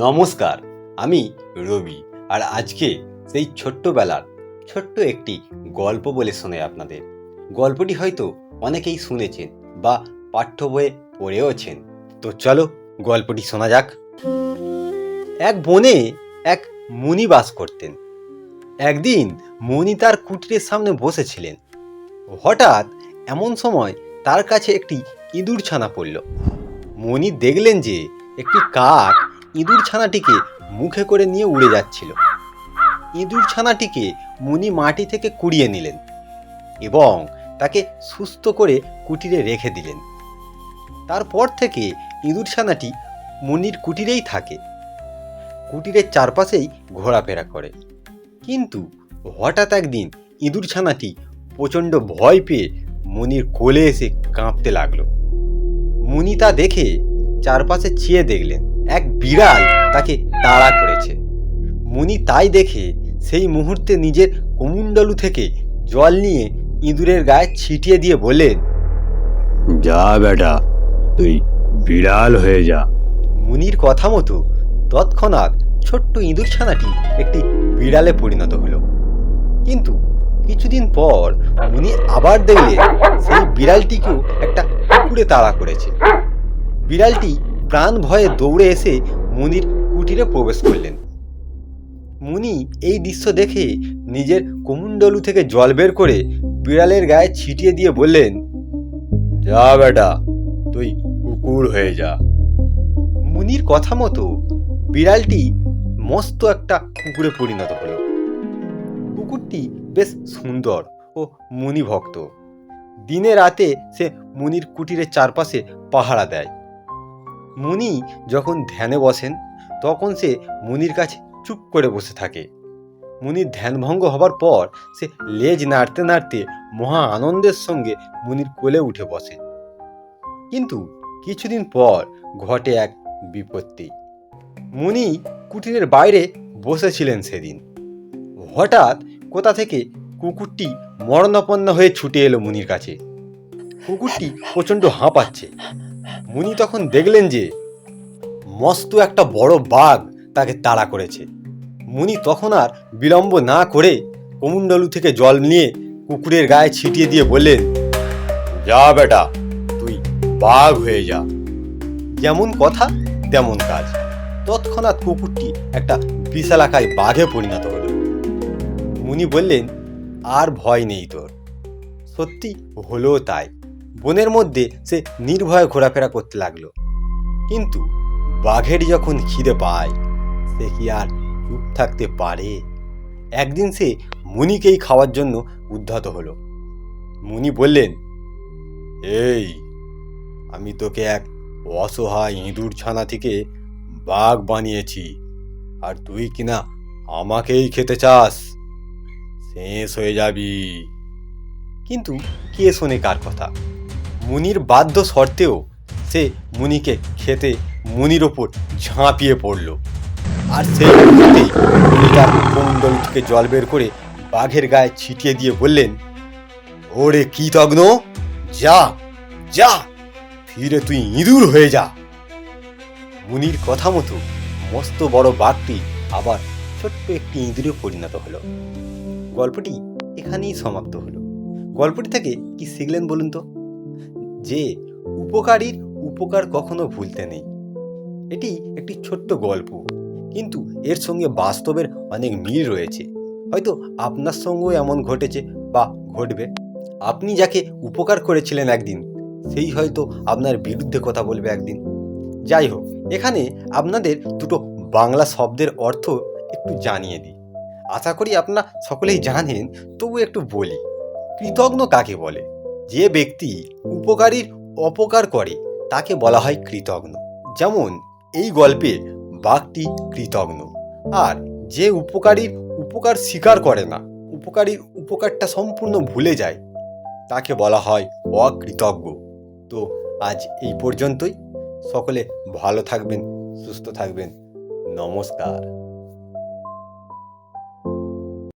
নমস্কার, আমি রবি। আর আজকে সেই ছোট্টবেলার ছোট্ট একটি গল্প বলে শোনে আপনাদের। গল্পটি হয়তো অনেকেই শুনেছেন বা পাঠ্য বইয়ে পড়েওছেন। তো চলো গল্পটি শোনা যাক। এক বনে এক মুনি বাস করতেন। একদিন মুনি তার কুটিরের সামনে বসেছিলেন। হঠাৎ এমন সময় তার কাছে একটি ইঁদুর ছানা পড়ল। মণি দেখলেন যে একটি কাক ইঁদুর ছানাটিকে মুখে করে নিয়ে উড়ে যাচ্ছিল। ইঁদুর ছানাটিকে মুনি মাটি থেকে কুড়িয়ে নিলেন এবং তাকে সুস্থ করে কুটিরে রেখে দিলেন। তারপর থেকে ইঁদুর ছানাটি মুনির কুটিরেই থাকে। কুটিরের চারপাশেই ঘোরাফেরা করে। কিন্তু হঠাৎ একদিন ইঁদুর ছানাটি প্রচণ্ড ভয় পেয়ে মুনির কোলে এসে কাঁপতে লাগল। মুনি তা দেখে চারপাশে চেয়ে দেখলেন। এক বিড়াল তাকে তাড়া করেছে। মুনি তাই দেখে সেই মুহূর্তে নিজের কুমুন্ডলু থেকে জল নিয়ে ইঁদুরের গায়ে ছিটিয়ে দিয়ে বললেন যা বেটা তুই বিড়াল হয়ে যা। মুনির কথা মতো তৎক্ষণাৎ ছোট্ট ইঁদুর ছানাটি একটি বিড়ালে পরিণত হলো। কিন্তু কিছুদিন পর মুনি আবার দেখলেন সেই বিড়ালটিকেও একটা কুকুরে তাড়া করেছে। বিড়ালটি প্রাণ ভয়ে দৌড়ে এসে মুনির কুটিরে প্রবেশ করলেন। মুনি এই দৃশ্য দেখে নিজের কুমুন্ডলু থেকে জল বের করে বিড়ালের গায়ে ছিটিয়ে দিয়ে বললেন, যা বেটা, তুই কুকুর হয়ে যা। মুনির কথা মতো বিড়ালটি মস্ত একটা কুকুরে পরিণত হলো। কুকুরটি বেশ সুন্দর ও মুনি ভক্ত দিনে রাতে সে মুনির কুটিরের চারপাশে পাহারা দেয়। মুনি যখন ধ্যানে বসেন, তখন সে মুনির কাছে চুপ করে বসে থাকে। মুনির ধ্যানভঙ্গ হবার পর সে লেজ নাড়তে নাড়তে মহা আনন্দের সঙ্গে মুনির কোলে উঠে বসে। কিন্তু কিছুদিন পর ঘটে এক বিপত্তি। মুনি কুটিরের বাইরে বসেছিলেন সেদিন। হঠাৎ কোথা থেকে কুকুরটি মরণাপন্ন হয়ে ছুটে এলো মুনির কাছে। কুকুরটি প্রচণ্ড হাঁপাচ্ছে। মুনি তখন দেখলেন যে মস্ত একটা বড় বাঘ তাকে তাড়া করেছে। মুনি তখন আর বিলম্ব না করে কমুন্ডলু থেকে জল নিয়ে কুকুরের গায়ে ছিটিয়ে দিয়ে বললেন, যা বেটা, তুই বাঘ হয়ে যা। যেমন কথা, তেমন কাজ। তৎক্ষণাৎ কুকুরটি একটা বিশালাকায় বাঘে পরিণত হলো। মুনি বললেন, আর ভয় নেই তোর। সত্যি হলো তাই। বনের মধ্যে সে নির্ভয়ে ঘোরাফেরা করতে লাগল। কিন্তু বাঘের যখন খিদে পায়, সে কি আর চুপ থাকতে পারে? একদিন সে মুনিকেই খাওয়ার জন্য উদ্ধত হলো। মুনি বললেন, এই, আমি তোকে এক অসহায় ইঁদুর ছানা থেকে বাঘ বানিয়েছি, আর তুই কিনা আমাকেই খেতে চাস? শেষ হয়ে যাবি। কিন্তু কে শোনে কার কথা? মুনির বাধ্য শর্তেও সে মুনিকে খেতে মুনির ওপর ঝাঁপিয়ে পড়ল। আর সেই মুনি তার কুণ্ডল থেকে জল বের করে বাঘের গায়ে ছিটিয়ে দিয়ে বললেন, ওরে কি তগ্ন যা যা ফিরে তুই ইঁদুর হয়ে যা। মুনির কথা মতো মস্ত বড় বাঘটি আবার ছোট্ট একটি ইঁদুরে পরিণত হলো। গল্পটি এখানেই সমাপ্ত হলো। গল্পটি থেকে কি শিখলেন বলুন তো? যে উপকারীর উপকার কখনো ভুলতে নেই। এটি একটি ছোট্ট গল্প, কিন্তু এর সঙ্গে বাস্তবের অনেক মিল রয়েছে। হয়তো আপনার সঙ্গেও এমন ঘটেছে বা ঘটবে। আপনি যাকে উপকার করেছিলেন একদিন, সেই হয়তো আপনার বিরুদ্ধে কথা বলবে একদিন। যাই হোক, এখানে আপনাদের দুটো বাংলা শব্দের অর্থ একটু জানিয়ে দিই। আশা করি আপনারা সকলেই জানেন, তবু একটু বলি কৃতজ্ঞ কাকে বলে? যে ব্যক্তি উপকারীর অপকার করে, তাকে বলা হয় কৃতজ্ঞ যেমন এই গল্পে বাঘটি কৃতজ্ঞ আর যে উপকারীর উপকার স্বীকার করে না, উপকারীর উপকারটা সম্পূর্ণ ভুলে যায়, তাকে বলা হয় অকৃতজ্ঞ। তো আজ এই পর্যন্তই। সকলে ভালো থাকবেন, সুস্থ থাকবেন। নমস্কার।